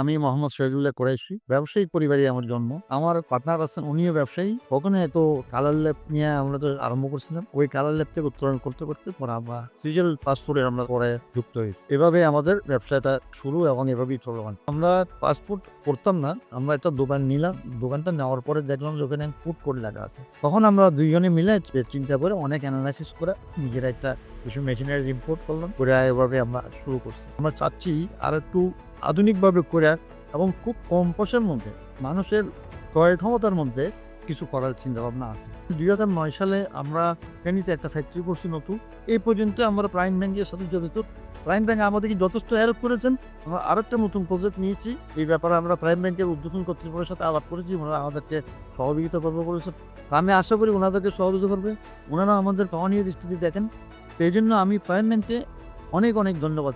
আমি মোহাম্মদ শহীদুল্লাহ কোরাইশি ব্যবসায়িক পরিবারে আমার জন্ম। আমার পার্টনার আছেন, উনিও ব্যবসায়ী। ওখানে তো কালার ল্যাব নিয়ে আমরা তো আরম্ভ করছিলাম। ওই কালার ল্যাব থেকে উত্তোলন করতে করতে পরে আমরা সিজল পাসপোর্টে আমরা পরে যুক্ত হয়েছি। এভাবে আমাদের ব্যবসাটা শুরু এবং এভাবেই চলমান। আমরা পাসপোর্ট করতাম না, আমরা একটা দোকান নিলাম। দোকানটা নেওয়ার পরে দেখলাম যে ওখানে ফুড কোর্ট লেখা আছে। তখন আমরা দুইজনে মিলে চিন্তা করে অনেক অ্যানালাইসিস করে নিজেরা একটা কিছু মেশিনারিজ ইম্পোর্ট করলাম, করে এভাবে আমরা শুরু করছি। আমরা চাচ্ছি আর একটু আধুনিকভাবে করে এবং খুব কম পয়সার মধ্যে, মানুষের ক্রয় ক্ষমতার মধ্যে কিছু করার চিন্তা ভাবনা আছে। দুই হাজার নয় সালে আমরা ফেনীতে একটা ফ্যাক্টরি করছি নতুন। এই পর্যন্ত আমরা প্রাইম ব্যাংকের সাথে জড়িত। প্রাইম ব্যাংক আমাদেরকে যথেষ্ট হেল্প করেছেন। আমরা আরেকটা নতুন প্রজেক্ট নিয়েছি। এই ব্যাপারে আমরা প্রাইম ব্যাংকের উদ্বোধন কর্তৃপক্ষের সাথে আলাপ করেছি। ওনারা আমাদেরকে সহযোগিতা করবে বলেছেন। আমি আশা করি ওনাদেরকে সহযোগিতা করবে। ওনারা আমাদের পাওয়া নিয়ে দৃষ্টিতে দেখেন। তো এই জন্য আমি প্রাইম অনেক অনেক ধন্যবাদ